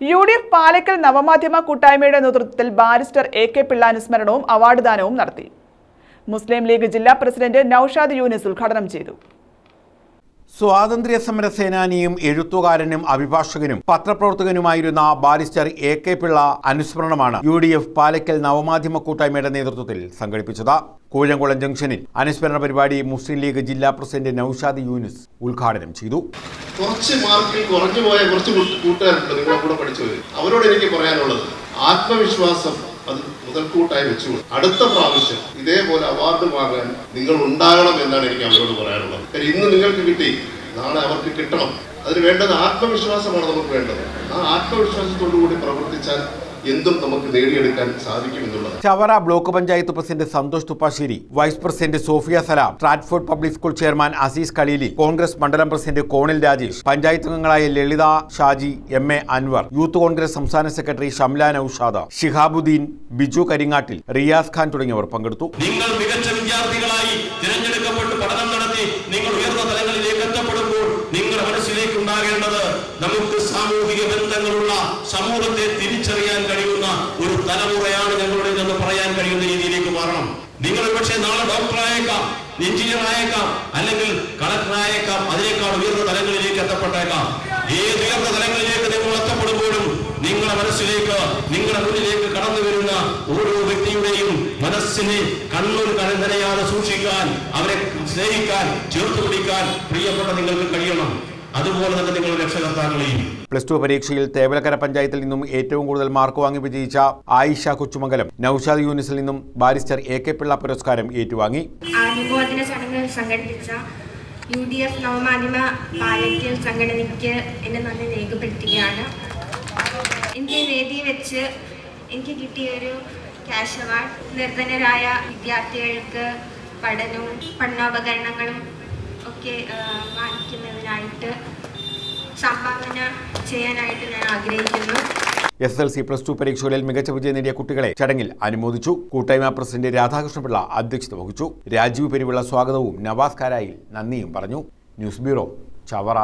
U D F Palakkal നവമാധ്യമ കൂട്ടായ്മയുടെ നേതൃത്വത്തിൽ ബാരിസ്റ്റർ എ കെ പിള്ള അനുസ്മരണവും അവാർഡ് ദാനവും നടത്തി. മുസ്ലിം ലീഗ് ജില്ലാ പ്രസിഡന്റ് നൌഷാദ് യൂനിസ് ഉദ്ഘാടനം ചെയ്തു. സ്വാതന്ത്ര്യ സമര സേനാനിയും എഴുത്തുകാരനും അഭിഭാഷകനും പത്രപ്രവർത്തകനുമായിരുന്ന ബാരിസ്റ്റർ എ കെ പിള്ള അനുസ്മരണമാണ് യു ഡി എഫ് പാലക്കൽ നവമാധ്യമ കൂട്ടായ്മയുടെ നേതൃത്വത്തിൽ സംഘടിപ്പിച്ചത്. കൂഴംകുളം ജംഗ്ഷനിൽ അനുസ്മരണ പരിപാടി മുസ്ലിം ലീഗ് ജില്ലാ പ്രസിഡന്റ് നൌഷാദ് യൂനിസ് ഉദ്ഘാടനം ചെയ്തു. കുറച്ച് മാർക്കിൽ കുറഞ്ഞു പോയ കുറച്ച് കൂട്ടുകാരുണ്ട് നിങ്ങളെ കൂടെ അവരോട് എനിക്ക് പറയാനുള്ളത് ആത്മവിശ്വാസം അത് മുതൽക്കൂട്ടായി വെച്ചു അടുത്ത പ്രാവശ്യം ഇതേപോലെ അവാർഡ് വാങ്ങാൻ നിങ്ങൾ ഉണ്ടാകണം എന്നാണ് എനിക്ക് അവരോട് പറയാനുള്ളത്. കാര്യം ഇന്ന് നിങ്ങൾക്ക് കിട്ടി നാളെ അവർക്ക് കിട്ടണം. അതിന് വേണ്ടത് ആത്മവിശ്വാസമാണ് നമുക്ക് വേണ്ടത്. ആ ആത്മവിശ്വാസത്തോടു കൂടി പ്രവർത്തിച്ചാൽ എന്തും നമുക്ക് നേടിയെടുക്കാൻ സാധിക്കുമെന്നുള്ളത് Chavara block panchayat president Santhosh Thuppassery vice president Sofia Salam transport public school chairman Azeez Khalili Congress മണ്ഡലം പ്രസിഡന്റ് കോണിൽ രാജേഷ് പഞ്ചായത്ത് അംഗങ്ങളായ Lalitha Shaji M A Anwar youth Congress സംസ്ഥാന സെക്രട്ടറി ഷംല നൌഷാദ ഷിഹാബുദ്ദീൻ ബിജു കരിങ്ങാട്ടിൽ റിയാസ് ഖാൻ തുടങ്ങിയവർ പങ്കെടുത്തു. നിങ്ങൾ മികച്ച വിദ്യാർത്ഥികളായി തിരഞ്ഞെടുക്കപ്പെട്ട് പഠനം നടത്തി നിങ്ങൾ ഉയർന്ന തലങ്ങളിലേക്ക് എത്തപ്പെടുമ്പോൾ നിങ്ങളുടെ മനസ്സിലേക്ക് ഉണ്ടാകേണ്ടത് നമുക്ക് സാമൂഹിക ബന്ധങ്ങളുള്ള സമൂഹത്തെ തിരിച്ചറിയാൻ കഴിയുന്ന ഒരു തലമുറയാണ് ഞങ്ങളുടേതെന്ന് പറയാൻ കഴിയുന്ന രീതിയിലേക്ക് മാറണം. നിങ്ങൾ പക്ഷേ നാളെ ഡോക്ടറായേക്കാം എഞ്ചിനീയർ ആയേക്കാം അല്ലെങ്കിൽ കളക്ടറായേക്കാം അതിനേക്കാൾ ഉയർന്ന തലങ്ങളിലേക്ക് എത്തപ്പെട്ടേക്കാം. ഏത് ഉയർന്ന തലങ്ങളിലേക്ക് നിങ്ങൾ എത്തപ്പെടുമ്പോഴും നിങ്ങളുടെ മനസ്സിലേക്ക് നിങ്ങളുടെ മുന്നിലേക്ക് കടന്നു വരുന്ന ഓരോ വ്യക്തിയുടെയും മനസ്സിനെ കണ്ണൂർ കരന്തനയാതെ സൂക്ഷിക്കാൻ അവരെ സ്നേഹിക്കാൻ ചേർത്ത് പിടിക്കാൻ പ്രിയപ്പെട്ട നിങ്ങൾക്ക് കഴിയണം. അതുപോലെ തന്നെ നിങ്ങൾ രക്ഷകർത്താക്കളെയും. പ്ലസ് ടു പരീക്ഷയിൽ തേവലക്കര പഞ്ചായത്തിൽ നിന്നും ഏറ്റവും കൂടുതൽ മാർക്ക് വാങ്ങി വിജയിച്ച ആയിഷ കൊച്ചുമംഗലം നൌഷാദ് യൂനിസിൽ നിന്നും ബാരിസ്റ്റർ എ കെ പിള്ള പുരസ്കാരം ഏറ്റുവാങ്ങി. അനുമോദന ചടങ്ങ് സംഘടിപ്പിച്ച യു ഡി എഫ് നവമാധ്യമ പാലക്കൽ സംഘടനയ്ക്ക് എന്റെ നന്ദി രേഖപ്പെടുത്തുകയാണ്. എനിക്ക് വേദി വെച്ച് എനിക്ക് കിട്ടിയ ഒരു ക്യാഷ് അവാർഡ്. നിർധനരായ വിദ്യാർത്ഥികൾക്ക് പഠനവും പഠനോപകരണങ്ങളും ഒക്കെ വാങ്ങിക്കുന്നതിനായിട്ട് സംഭാവന ചെയ്യാനായിട്ട് ഞാൻ ആഗ്രഹിക്കുന്നു. S L C plus two പരീക്ഷകളിൽ മികച്ച വിജയം നേടിയ കുട്ടികളെ ചടങ്ങിൽ അനുമോദിച്ചു. കൂട്ടായ്മ പ്രസിഡന്റ് രാധാകൃഷ്ണപിള്ള അധ്യക്ഷത വഹിച്ചു. രാജീവ് പെരുവിള സ്വാഗതവും നവാസ് കാരായിൽ നന്ദിയും പറഞ്ഞു. News bureau Chavara.